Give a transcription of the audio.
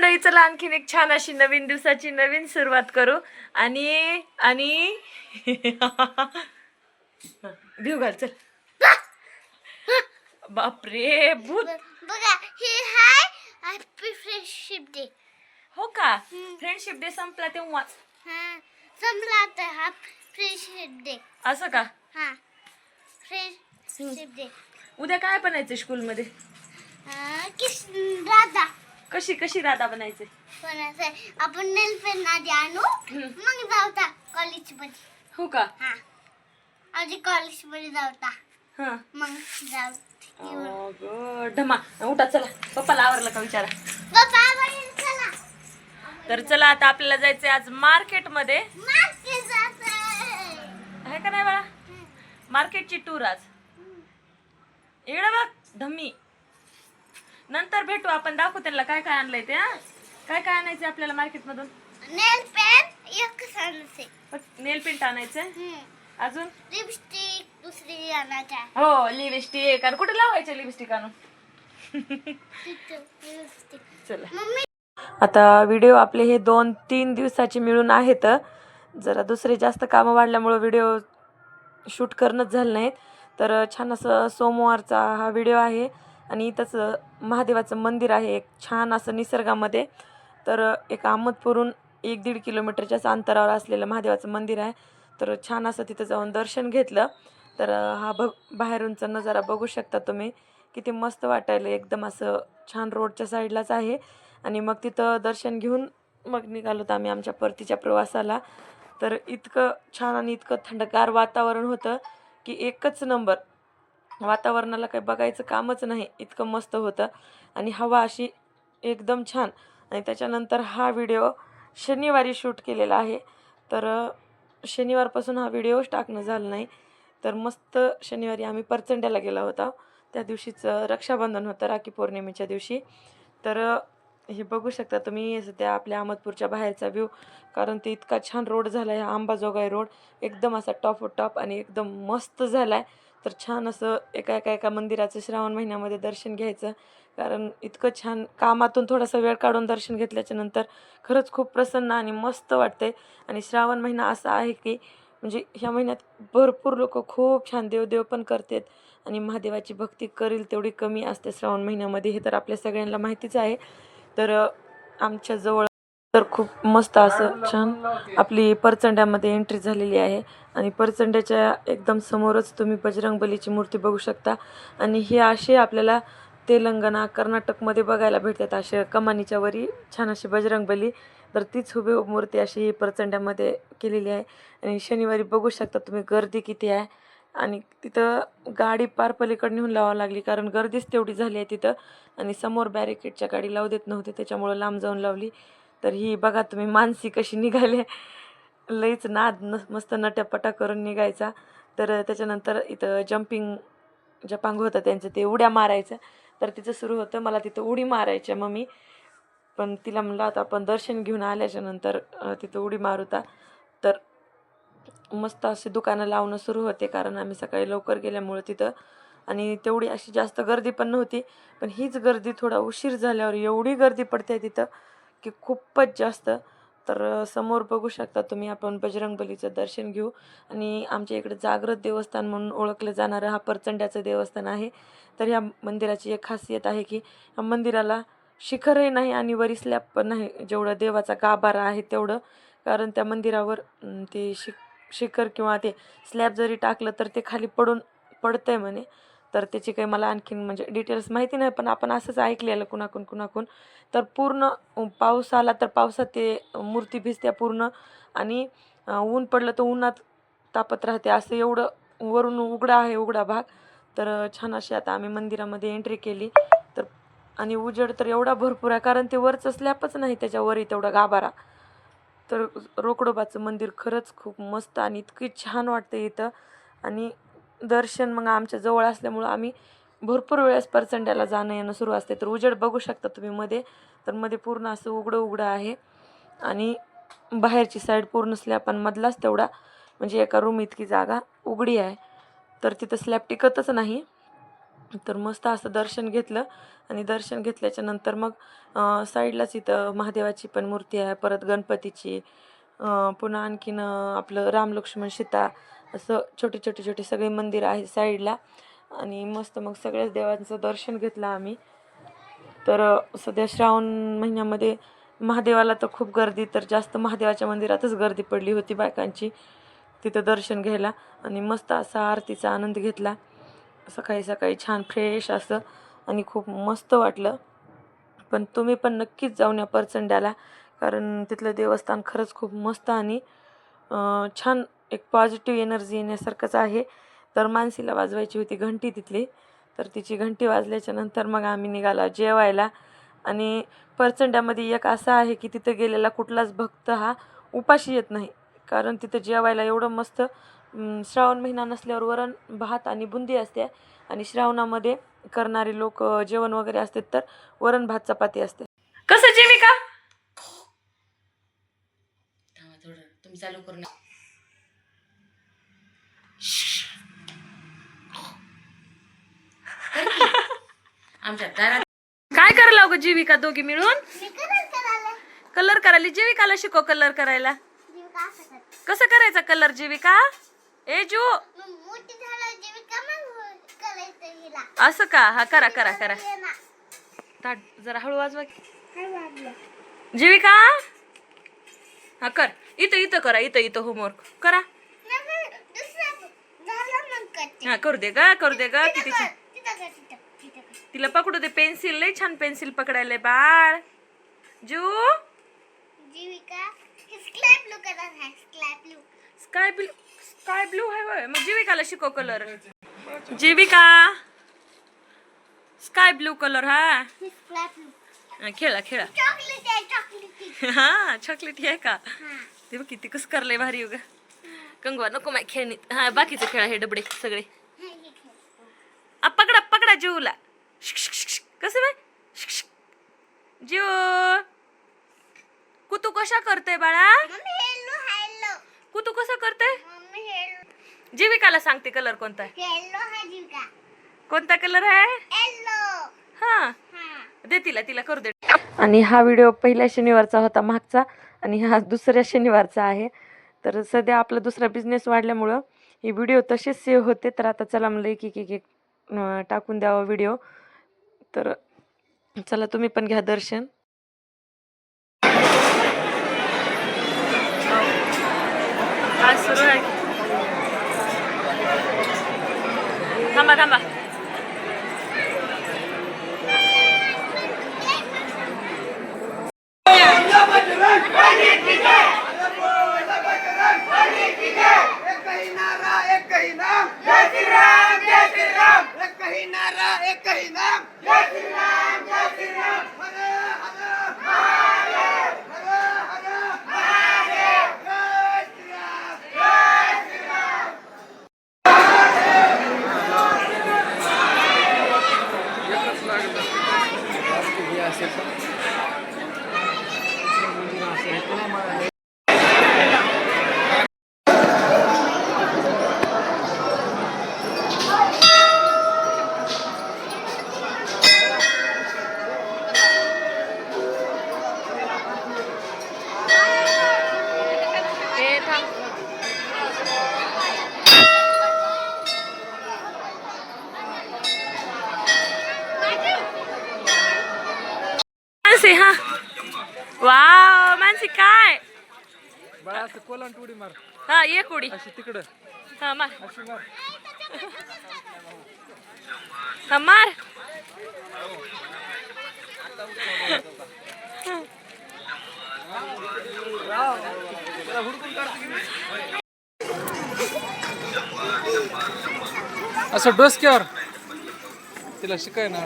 मंडळी चला आणखीन एक छान अशी नवीन दिवसाची नवीन सुरुवात करू. आणि आणि भिव घाल चल. बापरे भूत. बघा हे हाय हॅपी फ्रेंडशिप डे हो का. फ्रेंडशिप डे संपला तेव्हा हा संपला आता हा फ्रेंडशिप डे असं का? हा फ्रेंडशिप डे उद्या काय बनायचं स्कूलमध्ये कृष्ण राधा कशी कशी राधा बनायचे पण असं आपण नेल पेन आधी आणू मग जाऊता कॉलेजमध्ये. हो का? हा. आधी कॉलेजमध्ये जाऊता हा. मग जाऊ. अगं, ढमा उठा चला. पप्पाला आवरलं का विचारा? बाबा बाई, चला. तर चला आता आपल्याला जायचंय आज मार्केटमध्ये. मागे. आहे का नाही बाळा? मार्केटची टूर आज. इकडे बघ धम्मी नंतर भेटू आपण दाखवू त्यांना काय काय आणलंय ते हा? काय काय आणायचं आपल्याला मार्केटमधून नेल पेन एक सांगते. नेल पेंट आणायचंय? अजून? लिपस्टिक दुसरी आणायची आहे. हो लिपस्टिक. आणि कुठे लावायचं लिपस्टिक आणून? तिथं चला. मम्मी. आता व्हिडिओ आपले हे दोन तीन दिवसाचे मिळून आहेत. जरा दुसरे जास्त कामं वाढल्यामुळं व्हिडिओ शूट करणंच झालं नाहीत. तर छान असं सोमवारचा हा व्हिडिओ आहे. आणि इथंच महादेवाचं मंदिर आहे एक छान असं निसर्गामध्ये. तर एक अहमदपूरहून एक दीड किलोमीटरच्याच अंतरावर असलेलं महादेवाचं मंदिर आहे. तर छान असं तिथं जाऊन दर्शन घेतलं. तर हा बघ बाहेरूनचा नजारा बघू शकता तुम्ही. किती मस्त वाटायला एकदम असं छान रोडच्या साईडलाच आहे. आणि मग तिथं दर्शन घेऊन मग निघालो तर आम्ही आमच्या परतीच्या प्रवासाला. तर इतकं छान आणि इतकं थंडगार वातावरण होतं की एकच नंबर वातावरणाला काही बघायचं कामच नाही इतकं मस्त होतं. आणि हवा अशी एकदम छान. आणि त्याच्यानंतर हा व्हिडिओ शनिवारी शूट केलेला आहे. तर शनिवारपासून हा व्हिडिओच टाकणं झालं नाही. तर मस्त शनिवारी आम्ही परचंड्याला गेला होता. त्या दिवशीचं रक्षाबंधन होतं राखी पौर्णिमेच्या दिवशी. तर हे बघू शकता तुम्ही असं त्या आपल्या अहमदपूरच्या बाहेरचा व्ह्यू कारण ते इतका छान रोड झाला आहे अंबाजोगाई रोड एकदम असा टॉप टॉप आणि एकदम मस्त झाला आहे तर छान असं एका एका एका मंदिराचं श्रावण महिन्यामध्ये दर्शन घ्यायचं. कारण इतकं छान कामातून थोडासा वेळ काढून दर्शन घेतल्याच्या नंतर खरंच खूप प्रसन्न आणि मस्त वाटते आणि श्रावण महिना असा आहे की म्हणजे ह्या महिन्यात भरपूर लोक खूप छान देवदेव पण करतात आणि महादेवाची भक्ती करील तेवढी कमी असते श्रावण महिन्यामध्ये हे तर आपल्या सगळ्यांना माहितीच आहे. तर आमच्याजवळ आमच्या जवळ तर खूप मस्त असं छान आपली परचंड्यामध्ये एंट्री झालेली आहे. आणि परचंड्याच्या एकदम समोरच तुम्ही बजरंगबलीची मूर्ती बघू शकता. आणि हे असे आपल्याला तेलंगणा कर्नाटकमध्ये बघायला भेटतात असे कमानीच्या वरी छान अशी बजरंगबली. तर तीच हुबे मूर्ती अशी ही परचंड्यामध्ये केलेली आहे. आणि शनिवारी बघू शकता तुम्ही गर्दी किती आहे. आणि तिथं गाडी पार पलीकडे नेऊन लावावं लागली कारण गर्दीच तेवढी झाली आहे तिथं. आणि समोर बॅरिकेडच्या गाडी लावू देत नव्हते त्याच्यामुळं लांब जाऊन लावली. तर ही बघा तुम्ही मानसी कशी निघाले. लईच नाद न मस्त नट्यापटा करून निघायचा. तर त्याच्यानंतर इथं जम्पिंग जपांग होतं त्यांचं ते उड्या मारायचं. तर तिचं सुरू होतं मला तिथं उडी मारायच्या मी पण तिला म्हणलं आता आपण दर्शन घेऊन आल्याच्यानंतर तिथं उडी मारूता तर मस्त असे दुकानं लावणं सुरू होते कारण आम्ही सकाळी लवकर गेल्यामुळं तिथं. आणि तेवढी अशी जास्त गर्दी पण नव्हती. पण हीच गर्दी थोडा उशीर झाल्यावर एवढी गर्दी पडते तिथं. की खूपच जास्त. तर समोर बघू शकता तुम्ही आपण बजरंगबलीचं दर्शन घेऊ. आणि आमच्या इकडे जागृत देवस्थान म्हणून ओळखलं जाणारं हा परचंड्याचं देवस्थान आहे. तर ह्या मंदिराची एक खासियत आहे की ह्या मंदिराला शिखरही नाही आणि वरी स्लॅब पण नाही. जेवढं देवाचा गाभारा आहे तेवढं. कारण त्या मंदिरावर ते शिक शिखर किंवा ते स्लॅब जरी टाकलं तर ते खाली पडून पडतंय म्हणे. तर त्याची काही मला आणखीन म्हणजे डिटेल्स माहिती नाही पण आपण असंच ऐकलेलं कुणाकून कुणाकून. तर पूर्ण पाऊस आला तर पावसात ते मूर्ती भिजत्या पूर्ण आणि ऊन पडलं तर उन्हात तापत राहते. असं एवढं वरून उघडा आहे उघडा भाग. तर छान अशी आता आम्ही मंदिरामध्ये एंट्री केली. तर आणि उजेड तर एवढा भरपूर आहे कारण ते वरचं स्लॅपच नाही त्याच्यावरही तेवढा गाभारा. तर रोकडोबाचं मंदिर खरंच खूप मस्त आणि इतकी छान वाटते इथं. आणि दर्शन मग आमच्या जवळ असल्यामुळं आम्ही भरपूर वेळेस परचंड्याला जाणं येणं सुरू असते. तर उजेड बघू शकता तुम्ही मध्ये. तर मध्ये पूर्ण असं उघडं उघडं आहे. आणि बाहेरची साईड पूर्ण स्लॅब आणि मधलाच तेवढा म्हणजे एका रूम इतकी जागा उघडी आहे. तर तिथं स्लॅब टिकतच नाही. तर मस्त असं दर्शन घेतलं. आणि दर्शन घेतल्याच्या नंतर मग साईडलाच इथं महादेवाची पण मूर्ती आहे. परत गणपतीची. पुन्हा आणखीन आपलं राम लक्ष्मण सीता असं छोटे छोटे छोटे सगळे मंदिर आहेत साईडला. आणि मस्त मग सगळ्याच देवांचं दर्शन घेतलं आम्ही. तर सध्या श्रावण महिन्यामध्ये महादेवाला तर खूप गर्दी तर जास्त महादेवाच्या मंदिरातच गर्दी पडली होती बायकांची. तिथं दर्शन घ्यायला आणि मस्त असा आरतीचा आनंद घेतला. सकाळी सकाळी छान फ्रेश असं आणि खूप मस्त वाटलं. पण तुम्ही पण नक्कीच जाऊन या परचंड्याला कारण तिथलं देवस्थान खरंच खूप मस्त आणि छान एक पॉझिटिव्ह एनर्जी येण्यासारखंच आहे. तर मानसीला वाजवायची होती घंटी तिथली. तर तिची घंटी वाजल्याच्या नंतर मग आम्ही निघाला जेवायला. आणि परचंड्यामध्ये एक असं आहे की तिथं गेलेला कुठलाच भक्त हा उपाशी येत नाही. कारण तिथं जेवायला एवढं मस्त श्रावण महिना नसल्यावर वरण भात आणि बुंदी असते. आणि श्रावणामध्ये करणारे लोक जेवण वगैरे असते तर वरण भात चपाती असते. कसं थोडं. तुम्ही चालू करू आमच्या दारात काय करायला ग जीविका दोघी मिळून? कलर करायला. जीविकाला शिकव कलर करायला. कसं करायचा कलर जीविका? ए जू. असं का? हा करा करा करा. ना. ताट जरा हळू वाजवा? जीविका? हा कर. इथं इथं करा. इथं इथं होमवर्क करा. नाही, नाही, दुसरं झालं मग करते. हा करू दे ग करू दे ग किती कर, छान तिथं कर, तिथं, तिथं कर. तिला पकडू दे पेन्सिल लय छान पेन्सिल पकडायला बाळ. जू? जीविका स्काय ब्लू कलर आहे sky blue sky blue sky blue आहे होय. मग जीविकाला शिकव colour Jivika? Sky blue colour हा? स्काय ब्लू हा, खेळा खेळा. चॉकलेट आहे चॉकलेट हा चॉकलेट आहे का? ते बघ किती कसं करलंय भारी उगा. कंगवा नको माय खेळणी हा बाकीचे खेळा हे डबडे सगळे. पकडा पकडा जीवला शिक, शिक, शिक, शिक. कसं बाय. जीव कुतू कशा करते बाळा कुतू कसं करते जीविकाला सांगते कलर कोणता कोणता कलर आहे हा हा दे तिला तिला करू दे. आणि हा व्हिडिओ पहिल्या शनिवारचा होता मागचा आणि हा दुसऱ्या शनिवारचा आहे. तर सध्या आपला दुसरा बिझनेस वाढल्यामुळं हे व्हिडिओ तसेच सेव्ह होते. तर आता चला म्हणलं एक एक एक टाकून द्यावा व्हिडिओ तर चला तुम्ही पण घ्या दर्शन. आज सुरू आहे. थांबा थांबा. एकही नारा एकही नाम जय श्री राम जय श्री राम एकही एकही नाम. जय श्रीराम जय श्रीराम राम हर हर महादेव हर हर महादेव जय श्री राम जय श्री राम ए थांब मानसी हा. वाव मानसी काय? बाळा असं कोलांट उडी मार. हा ये कुडी अशी तिकडं. हा मार. अशी मार. हा मार. असं डोसक्यावर. तिला शिकाय ना